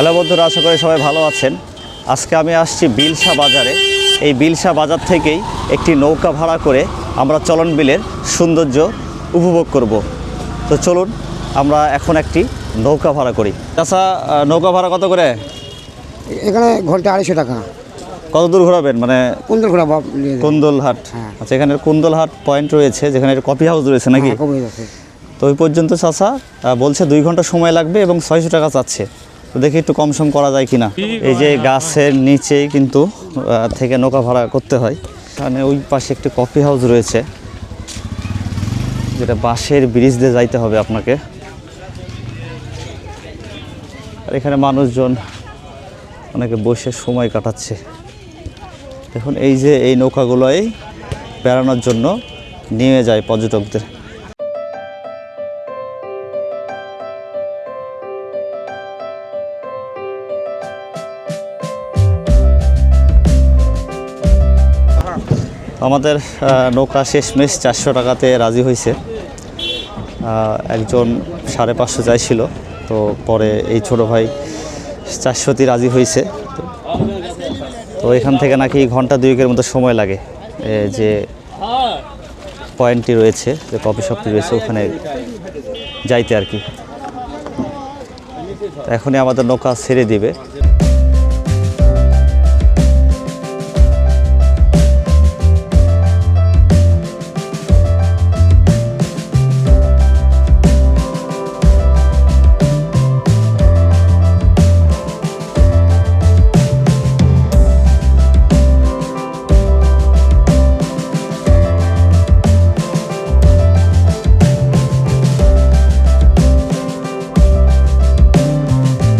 Hello বন্ধুরা আশা করি সবাই ভালো আছেন। আজকে আমি আসছি বিলসা বাজারে। এই বিলসা বাজার থেকেই একটি নৌকা ভাড়া করে আমরা চলন বিলের সৌন্দর্য উপভোগ করব। তো চলুন আমরা এখন একটি নৌকা ভাড়া করি। আচ্ছা নৌকা ভাড়া কত করে? এখানে ঘণ্টা আড়াইশো টাকা। কত দূর ঘোরাবেন? মানে কুন্দল কুন্দলহাট। হ্যাঁ। আচ্ছা এখানে কুন্দলহাট পয়েন্ট রয়েছে যেখানে কফি হাউস রয়েছে নাকি? হ্যাঁ, তো ওই পর্যন্ত চাচা আহ, বলছে দুই ঘণ্টা সময় লাগবে এবং ছয়শো টাকা চাচ্ছে। তো দেখি একটু কম সম করা যায় কিনা। এই যে গাছের নিচেই কিন্তু থেকে নৌকা ভাড়া করতে হয়। এখানে ওই পাশে একটি কফি হাউস রয়েছে যেটা বাঁশের ব্রিজ দিয়ে যাইতে হবে আপনাকে। আর এখানে মানুষজন অনেকে বসে সময় কাটাচ্ছে। দেখুন এই যে এই নৌকাগুলোই বেড়ানোর জন্য নিয়ে যায় পর্যটকদের। আমাদের নৌকা শেষমেশ চারশো টাকাতে রাজি হয়েছে। একজন সাড়ে পাঁচশো চাইছিল, তো পরে এই ছোট ভাই চারশোতে রাজি হয়েছে। তো- তো এখান থেকে নাকি ঘণ্টা দুয়েকের মতো সময় লাগে যে পয়েন্টটি রয়েছে, যে কফি শপটি রয়েছে, ওখানে যাইতে আর কি। এখনই আমাদের নৌকা ছেড়ে দিবে।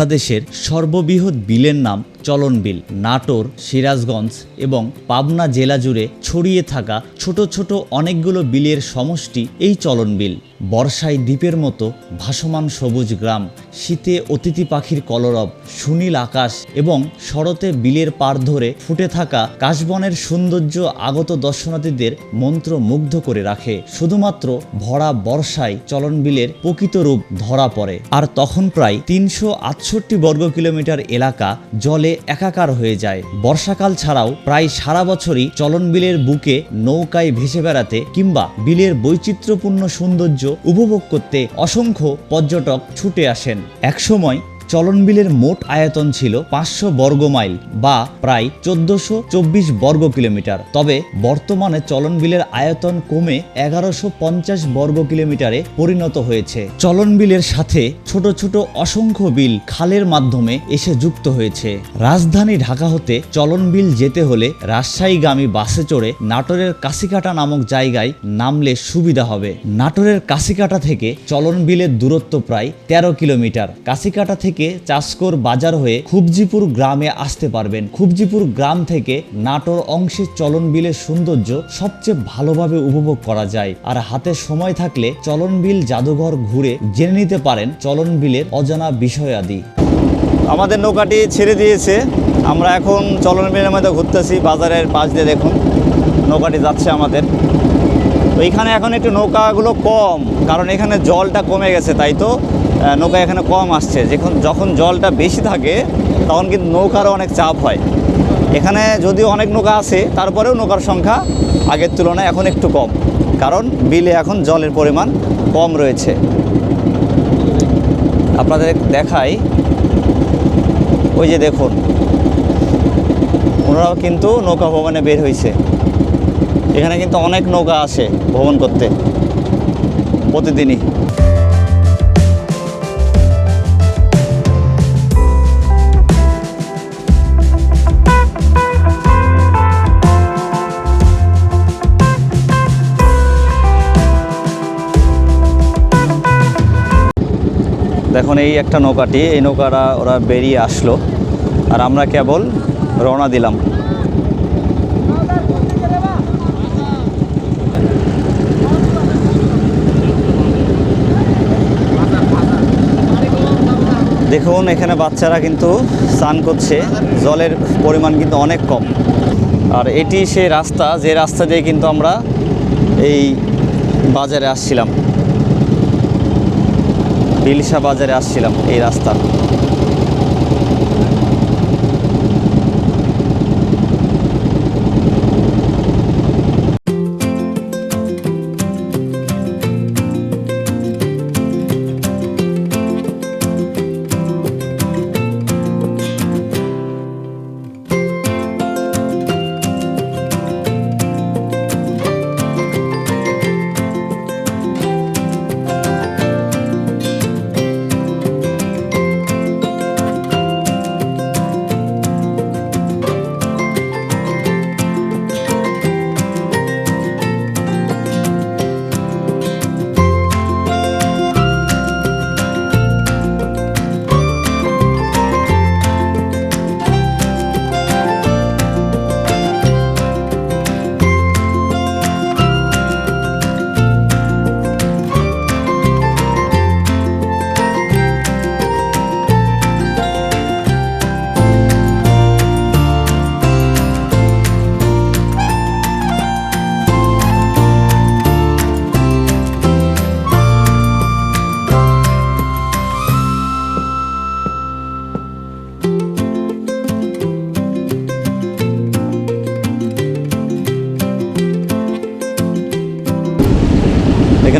বাংলাদেশের সর্ববৃহৎ বিলের নাম চলন বিল নাটোর সিরাজগঞ্জ এবং পাবনা জেলা জুড়ে ছড়িয়ে থাকা ছোট ছোট অনেকগুলো বিলের সমষ্টি এই চলন বিল। বর্ষায় দ্বীপের মতো ভাসমান সবুজ গ্রাম, শীতে অতিথি পাখির কলরব, সুনীল আকাশ এবং শরতে বিলের পার ধরে ফুটে থাকা কাশবনের সৌন্দর্য আগত দর্শনার্থীদের মন্ত্র মুগ্ধ করে রাখে। শুধুমাত্র ভরা বর্ষায় চলন বিলের প্রকৃত রূপ ধরা পড়ে। আর তখন প্রায় তিনশো আটষট্টি বর্গ কিলোমিটার এলাকা জলে একাকার হয়ে যায়। বর্ষাকাল ছাড়াও প্রায় সারা বছরই চলন বিলের বুকে নৌকায় ভেসে বেড়াতে কিংবা বিলের বৈচিত্র্যপূর্ণ সৌন্দর্য উপভোগ করতে অসংখ্য পর্যটক ছুটে আসেন। একসময় চলন বিলের মোট আয়তন ছিল পাঁচশো বর্গ মাইল বা প্রায় চোদ্দশো চব্বিশ বর্গ কিলোমিটার তবে বর্তমানে চলনবিলের আয়তন কমে এগারোশো পঞ্চাশ বর্গ কিলোমিটারে পরিণত হয়েছে। চলনবিলের সাথে ছোট ছোট অসংখ্য বিল খালের মাধ্যমে এসে যুক্ত হয়েছে। রাজধানী ঢাকা হতে চলনবিল যেতে হলে রাজশাহীগামী বাসে চড়ে নাটোরের কাশিকাটা নামক জায়গায় নামলে সুবিধা হবে। নাটোরের কাশিকাটা থেকে চলনবিলের দূরত্ব প্রায় তেরো কিলোমিটার। কাশিকাটা থেকে চাষকর বাজার হয়ে খুবজিপুর গ্রামে আসতে পারবেন। খুবজিপুর গ্রাম থেকে নাটোর অংশে চলন বিলের সৌন্দর্য সবচেয়ে ভালোভাবে উপভোগ করা যায়। আর হাতে সময় থাকলে চলন বিল জাদুঘর ঘুরে জেনে নিতে পারেন চলন বিলের অজানা বিষয়াদি। আমাদের নৌকাটি ছেড়ে দিয়েছে। আমরা এখন চলন বিলের মধ্যে ঘুরতেছি, বাজারের পাশ দিয়ে দেখুন, নৌকাটি যাচ্ছে আমাদের। তো এইখানে এখন একটু নৌকাগুলো কম, কারণ এখানে জলটা কমে গেছে, তাই তো? নৌকা এখানে কম আসছে। যখন যখন জলটা বেশি থাকে, তখন কিন্তু নৌকারও অনেক চাপ হয়। এখানে যদিও অনেক নৌকা আছে, তারপরেও নৌকার সংখ্যা আগের তুলনায় এখন একটু কম। কারণ বিলে এখন জলের পরিমাণ কম রয়েছে। আপনাদের দেখাই, ওই যে দেখুন, ওনারাও কিন্তু নৌকা ভবনে বের হয়েছে। এখানে কিন্তু অনেক নৌকা আসে ভ্রমণ করতে, প্রতিদিনই। দেখুন এই একটা নৌকাটি, এই নৌকাটা ওরা বেরিয়ে আসলো আর আমরা কেবল রওনা দিলাম। দেখুন, এখানে বাচ্চারা কিন্তু স্নান করছে, জলের পরিমাণ কিন্তু অনেক কম। আর এটি সেই রাস্তা, যে রাস্তা দিয়ে কিন্তু আমরা এই বাজারে আসছিলাম। বিলসা বাজারে আসছিলাম এই রাস্তা।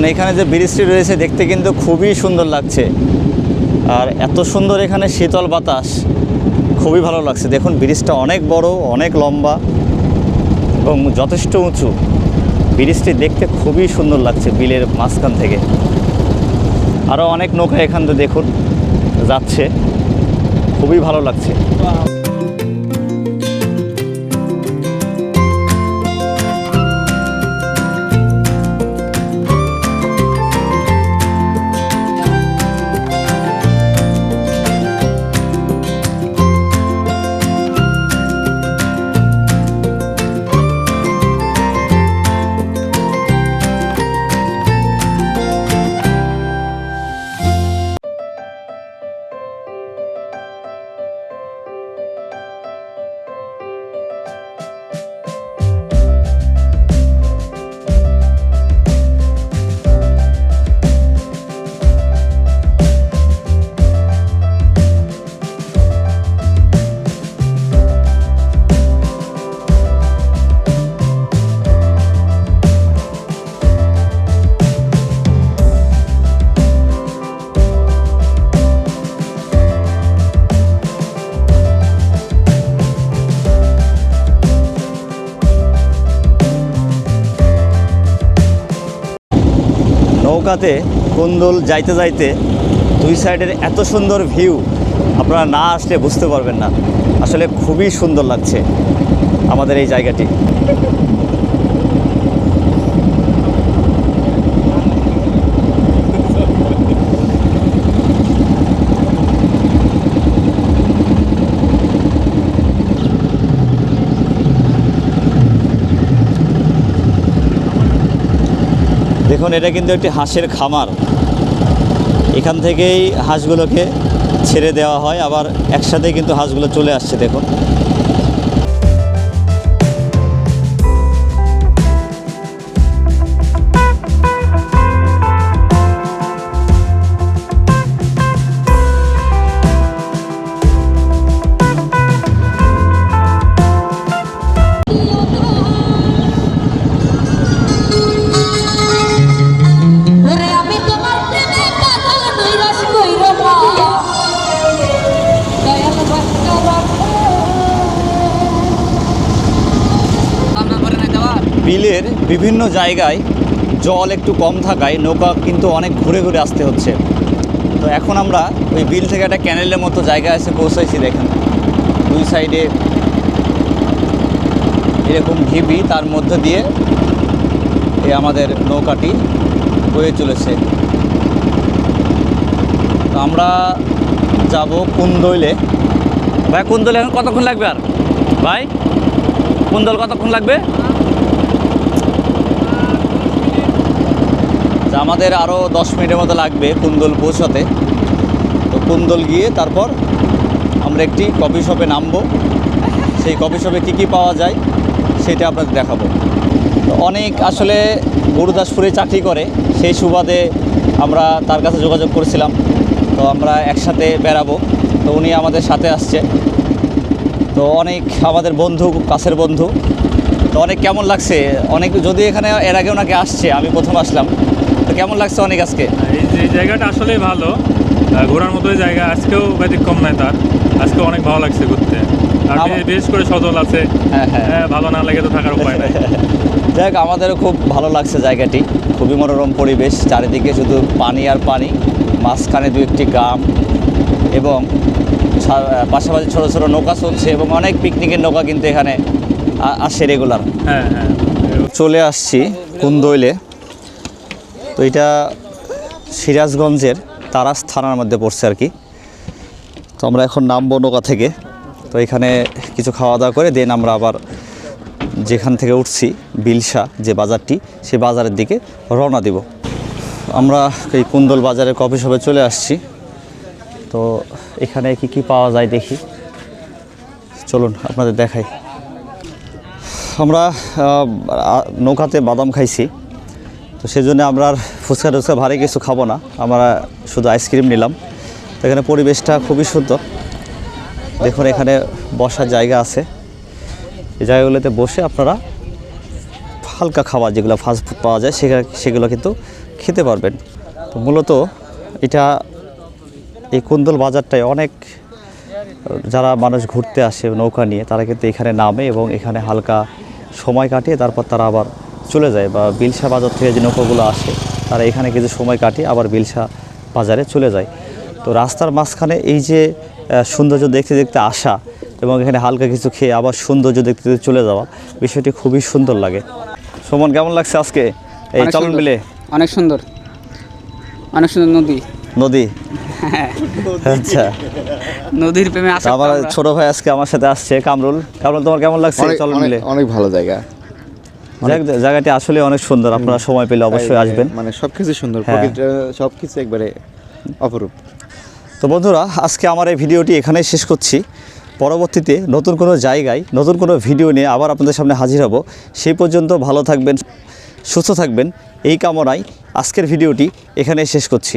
দেখেন, এখানে যে ব্রিজটি রয়েছে দেখতে কিন্তু খুবই সুন্দর লাগছে। আর এত সুন্দর এখানে শীতল বাতাস, খুবই ভালো লাগছে। দেখুন, ব্রিজটা অনেক বড়, অনেক লম্বা এবং যথেষ্ট উঁচু। ব্রিজটি দেখতে খুবই সুন্দর লাগছে বিলের মাঝখান থেকে। আরও অনেক নৌকা এখান থেকে দেখুন, যাচ্ছে। খুবই ভালো লাগছে। নৌকাতে, কন্দল যাইতে যাইতে দুই সাইডের এত সুন্দর ভিউ আপনারা না আসলে বুঝতে পারবেন না। আসলে খুবই সুন্দর লাগছে আমাদের এই জায়গাটি। দেখুন এটা কিন্তু একটি হাঁসের খামার। এখান থেকেই হাঁসগুলোকে ছেড়ে দেওয়া হয়, আবার একসাথেই কিন্তু হাঁসগুলো চলে আসছে, দেখুন। বিলের বিভিন্ন জায়গায় জল একটু কম থাকায় নৌকা কিন্তু অনেক ঘুরে ঘুরে আসতে হচ্ছে। তো এখন আমরা ওই বিল থেকে একটা ক্যানেলের মতো জায়গায় এসে পৌঁছাইছি দেখেন। দুই সাইডে এরকম ঢিবি তার মধ্যে দিয়ে এই আমাদের নৌকাটি বয়ে চলেছে। তো আমরা যাব কুন্দইলে। ভাই কুন্দলে এখন কতক্ষণ লাগবে আর? ভাই কুন্দল কতক্ষণ লাগবে? আমাদের আরও দশ মিনিটের মতো লাগবে কুন্দল পৌঁছাতে। তো কুন্দল গিয়ে তারপর আমরা একটি কফি শপে নামবো। সেই কফি শপে কী কী পাওয়া যায় সেটা আপনাদের দেখাবো। তো অনেক আসলে গুরুদাসপুরে চাকরি করে, সেই সুবাদে আমরা তার কাছে যোগাযোগ করেছিলাম। তো আমরা একসাথে বেরাবো তো উনি আমাদের সাথে আসছে। তো অনেক আমাদের বন্ধু, কাছের বন্ধু। তো অনেক কেমন লাগছে? অনেক যদি এখানে এর আগে ওনাকে আসছে, আমি প্রথম আসলাম। কেমন লাগছে অনেক আজকে? এই যে জায়গাটা আসলেই ভালো। ঘোরার মতোই জায়গা আজকেও ব্যতিক্রম নাই তার। আজকে অনেক ভালো লাগছে ঘুরতে। আর বিশেষ করে সজল আছে। হ্যাঁ, হ্যাঁ। হ্যাঁ, ভালো না লাগে তো থাকার উপায় নাই। যাই হোক আমাদেরও খুব ভালো লাগছে জায়গাটি। খুবই মনোরম পরিবেশ চারিদিকে শুধু পানি আর পানি মাঝখানে দু একটি গ্রাম এবং পাশাপাশি ছোটো ছোটো নৌকা চলছে এবং অনেক পিকনিকের নৌকা কিন্তু এখানে আসে রেগুলার হ্যাঁ হ্যাঁ। চলে আসছি কুন্দইলে। তো এটা সিরাজগঞ্জের তারাস থানার মধ্যে পড়ছে আর কি। তো আমরা এখন নামবো নৌকা থেকে। তো এখানে কিছু খাওয়া দাওয়া করে দেন আমরা আবার যেখান থেকে উঠছি, বিলসা যে বাজারটি, সে বাজারের দিকে রওনা দিব। আমরা এই কুন্দল বাজারের কফি শপে চলে আসছি। তো এখানে কি কি পাওয়া যায় দেখি। চলুন আপনাদের দেখাই। আমরা নৌকাতে বাদাম খাইছি। তো সেজন্য আমরা আর ফুচকা টুচকা ভারী কিছু খাব না। আমরা শুধু আইসক্রিম নিলাম। তো এখানে পরিবেশটা খুবই সুন্দর। দেখুন এখানে বসার জায়গা আছে। এই জায়গাগুলোতে বসে আপনারা হালকা খাবার যেগুলো ফাস্ট ফুড পাওয়া যায় সেগুলো সেগুলো কিন্তু খেতে পারবেন। তো মূলত এটা এই কুন্দল বাজারটায় অনেক, যারা মানুষ ঘুরতে আসে নৌকা নিয়ে, তারা কিন্তু এখানে নামে এবং এখানে হালকা সময় কাটিয়ে তারপর তারা আবার চলে যায় বা বিলসা বাজার থেকে যে নৌকাগুলো আসে তারা এখানে কিছু সময় কাটিয়ে আবার বিলসা বাজারে চলে যায়। তো রাস্তার মাঝখানে এই যে সৌন্দর্য দেখতে দেখতে আসা এবং এখানে হালকা কিছু খেয়ে আবার সৌন্দর্য দেখতে দেখতে চলে যাওয়া বিষয়টি খুবই সুন্দর লাগে। সুমন কেমন লাগছে আজকে এই চলন মিলে? অনেক সুন্দর। অনেক সুন্দর নদী। নদী? আচ্ছা। নদীর প্রেমে আমার ছোট ভাই আজকে আমার সাথে আসছে কামরুল। কামরুল তোমার কেমন লাগছে? অনেক চলন মিলে। অনেক ভালো জায়গা- জায়গাটি আসলে অনেক সুন্দর আপনারা সময় পেলে অবশ্যই আসবেন। মানে সবকিছু সুন্দর হ্যাঁ। প্রকৃতি সবকিছু একবারে অপরূপ। তো বন্ধুরা আজকে আমার এই ভিডিওটি এখানেই শেষ করছি। পরবর্তীতে নতুন কোনো জায়গায় নতুন কোনো ভিডিও নিয়ে আবার আপনাদের সামনে হাজির হব। সেই পর্যন্ত ভালো থাকবেন সুস্থ থাকবেন। এই কামনায় আজকের ভিডিওটি এখানেই শেষ করছি।